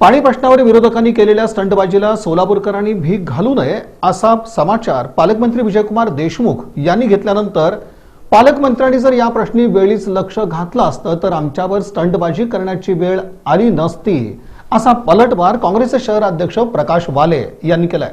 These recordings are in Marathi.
पाणी प्रश्नावर विरोधकांनी केलेल्या स्टंटबाजीला सोलापूरकरांनी भीक घालू नये असा समाचार पालकमंत्री विजयकुमार देशमुख यांनी घेतल्यानंतर पालकमंत्र्यांनी जर या प्रश्नी वेळीच लक्ष घातलं असतं तर आमच्यावर स्टंटबाजी करण्याची वेळ आली नसती असा पलटवार काँग्रेसचे शहर अध्यक्ष प्रकाश वाले यांनी केलाय.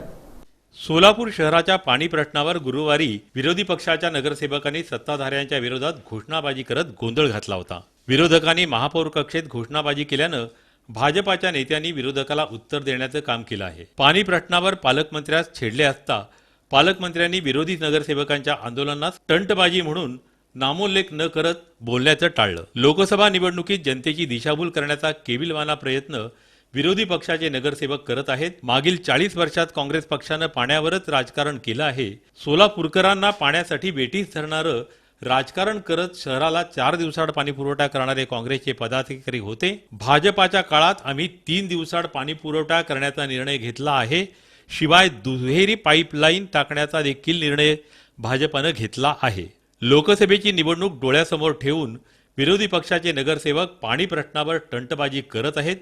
सोलापूर शहराच्या पाणी प्रश्नावर गुरुवारी विरोधी पक्षाच्या नगरसेवकांनी सत्ताधाऱ्यांच्या विरोधात घोषणाबाजी करत गोंधळ घातला होता. विरोधकांनी महापौर कक्षेत घोषणाबाजी केल्यानं भाजपाच्या नेत्यांनी विरोधकाला उत्तर देण्याचं काम केलं आहे. पाणी प्रश्नावर पालकमंत्र्यास छेडले असता पालकमंत्र्यांनी विरोधी नगरसेवकांच्या आंदोलनास टंटबाजी म्हणून नामोल्लेख न करत बोलण्याचं टाळलं. लोकसभा निवडणुकीत जनतेची दिशाभूल करण्याचा केविलवाना प्रयत्न विरोधी पक्षाचे नगरसेवक करत आहेत. मागील चाळीस वर्षात काँग्रेस पक्षानं पाण्यावरच राजकारण केलं आहे. सोलापूरकरांना पाण्यासाठी वेठीस धरणारं राजकारण करत शहराला चार दिवसाड पाणी पुरवठा करणारे काँग्रेसचे पदाधिकारी होते. भाजपाच्या काळात आम्ही तीन दिवसाड पाणी पुरवठा करण्याचा निर्णय घेतला आहे. शिवाय दुहेरी पाईपलाईन टाकण्याचा देखील निर्णय भाजपानं घेतला आहे. लोकसभेची निवडणूक डोळ्यासमोर ठेवून विरोधी पक्षाचे नगरसेवक पाणी प्रश्नावर टंटबाजी करत आहेत.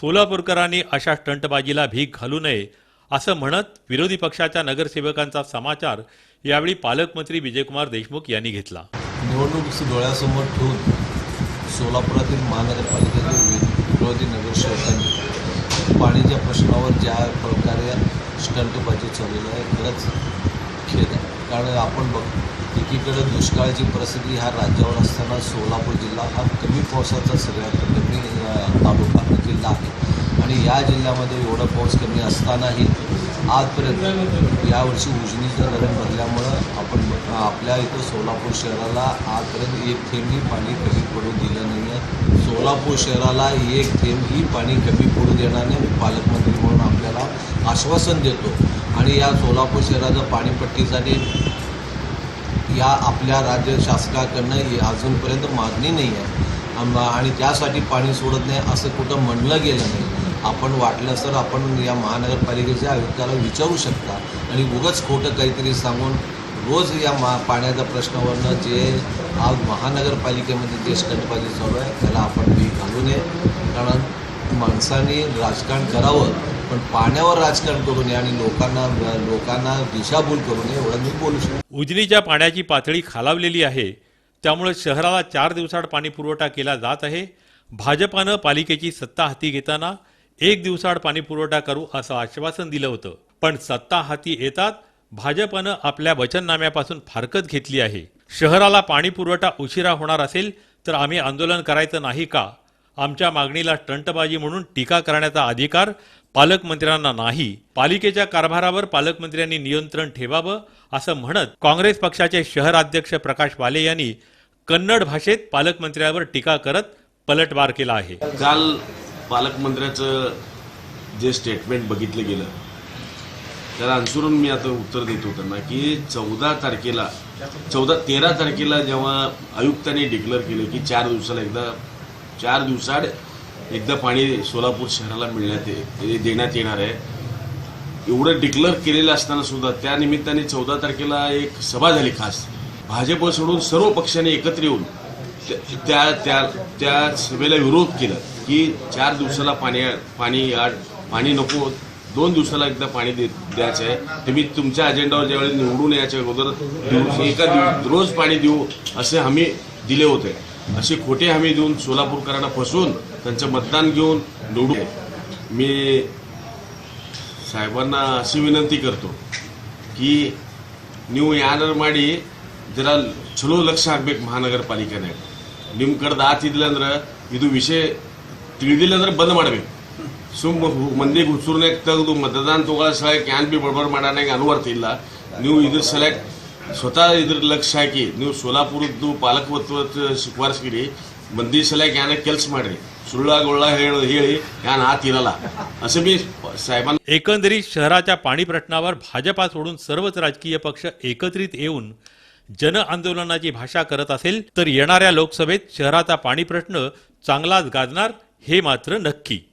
सोलापूरकरांनी अशा टंटबाजीला भीक घालू नये असं म्हणत विरोधी पक्षाच्या नगरसेवकांचा समाचार यावेळी पालकमंत्री विजयकुमार देशमुख यांनी घेतला. निवडणूक डोळ्यासमोर ठेवून सोलापुरातील महानगरपालिकेतील विरोधी नगरसेवकांनी पाणीच्या प्रश्नावर ज्या प्रकारे स्टंटबाजी चाललेलं आहे खरंच खेद आहे. कारण आपण बघ एकीकडे दुष्काळाची परिस्थिती ह्या राज्यावर असताना सोलापूर जिल्हा हा कमी पावसाचा सगळ्यात कमी तालुका जिल्हा आहे. आणि या जिल्ह्यामध्ये एवढा पाऊस कमी असतानाही आजपर्यंत. यावर्षी उजनीचं धरण भरल्यामुळं आपण आपल्या इथं सोलापूर शहराला आजपर्यंत एक थेंबही पाणी कमी पडू दिलं नाही आहे सोलापूर शहराला एक थेंबही पाणी कमी पडू देणार नाही पालकमंत्री म्हणून आपल्याला आश्वासन देतो. आणि या सोलापूर शहराचं पाणीपट्टीसाठी या आपल्या राज्य शासनाकडनं अजूनपर्यंत मागणी नाही आहे आणि त्यासाठी पाणी सोडत नाही असं कुठं म्हणलं गेलं नाही. आपण वाटलं तर आपण या महानगरपालिकेच्या आयुक्ताला विचारू शकता. आणि उगच खोटं काहीतरी सांगून रोज या मा पाण्याच्या प्रश्नावरनं जे आज महानगरपालिकेमध्ये जे स्टंटबाजी चालू आहे त्याला आपण भी घालू नये. कारण माणसांनी राजकारण करावं पण पाण्यावर राजकारण करू नये आणि लोकांना लोकांना दिशाभूल करू नये एवढं मी बोलू शकतो. उजनीच्या पाण्याची पातळी खालावलेली आहे. त्यामुळे शहराला चार दिवसाआड पाणी पुरवठा केला जात आहे. भाजपानं पालिकेची सत्ता हाती घेताना एक दिवसाआड पाणी पुरवठा करू असं आश्वासन दिलं होतं. पण सत्ता हाती येतात भाजपनं आपल्या वचननाम्यापासून फारकत घेतली आहे. शहराला पाणी पुरवठा उशिरा होणार असेल तर आम्ही आंदोलन करायचं नाही का? आमच्या मागणीला टंटबाजी म्हणून टीका करण्याचा अधिकार पालकमंत्र्यांना नाही. पालिकेच्या कारभारावर पालकमंत्र्यांनी नियंत्रण ठेवावं असं म्हणत काँग्रेस पक्षाचे शहर अध्यक्ष प्रकाश वाले यांनी कन्नड भाषेत पालकमंत्र्यावर टीका करत पलटवार केला आहे. काल पालकमंत्र्याचं जे स्टेटमेंट बघितलं गेलं त्याला अनुसरून मी आता उत्तर देतो त्यांना की चौदा तारखेला चौदा तेरा तारखेला जेव्हा आयुक्तांनी डिक्लेअर केलं की चार दिवसाला एकदा चार दिवसाड एकदा पाणी सोलापूर शहराला मिळण्यात ये- म्हणजे देण्यात येणार आहे. एवढं डिक्लेअर केलेलं असताना सुद्धा त्या निमित्ताने चौदा तारखेला एक सभा झाली खास. भाजप सोडून सर्व पक्षांनी एकत्र येऊन त्या त्या त्या सभेला विरोध केला. की चार दिवसाला पाणी पाणी आड पाणी नको दोन दिवसाला एकदा पाणी दे द्यायचं आहे तुम्ही तुमच्या अजेंडावर ज्यावेळी निवडून यायच्या अगोदर दिवस- एका दिव रोज पाणी देऊ असे हमी दिले होते असे खोटे हमी देऊन सोलापूरकरांना फसवून त्यांचं मतदान घेऊन निवडून मी ಸಾಹೇಬನ್ನ ಅಸಿ ವಿನಂತಿ ಕರ್ತು की ನೀವು ಏನಾರು ಮಾಡಿ ಜರ ಚಲೋ ಲಕ್ಷ ಆಗ್ಬೇಕು ಮಹಾನಗರ ಪಾಲಿಕೆನಾಗ ನಿಮ್ಮ ಕಡ್ದು ಆತಿದ್ದಿಲ್ಲ ಅಂದ್ರೆ ಇದು ವಿಷಯ ತಿಳಿದಿಲ್ಲ ಅಂದ್ರೆ ಬಂದ್ ಮಾಡ್ಬೇಕು ಸುಮ್ ಹು- ಮಂದಿಗೆ ಹುಚ್ಚೂರ್ನಾಗ ತೆಗೆದು ಮತದಾನ ತಗೊಳ್ಳೋ ಸಲಹೆ ಕ್ಯಾನ್ ಬಿ ಬಡಬಡ್ ಮಾಡೋನಾಗ ಅನುವರ್ತ ಇಲ್ಲ ನೀವು ಇದ್ರ ಸಲಹೆ ಸ್ವತಃ ಇದ್ರ ಲಕ್ಷ ಹಾಕಿ ನೀವು ಸೋಲಾಪುರದ್ದು ಪಾಲಕತ್ವ ಶಿಫಾರಸ್ಗಿರಿ ಮಂದಿ ಸಲಹೆ ಯಾನ ಕೆಲಸ ಮಾಡ್ರಿ ಸುಳ್ಳಾಗೊಳ್ಳ ಹೇಳಿ ಹೇಳಿ ಯಾನ್ ಆತಿರಲ್ಲ असं मी साहेबांना एकंदरीत शहराच्या पाणी प्रश्नावर भाजपा सोडून सर्वच राजकीय पक्ष एकत्रित येऊन जन आंदोलनाची भाषा करत असेल तर येणाऱ्या लोकसभेत शहराचा पाणी प्रश्न चांगलाच गाजणार हे मात्र नक्की.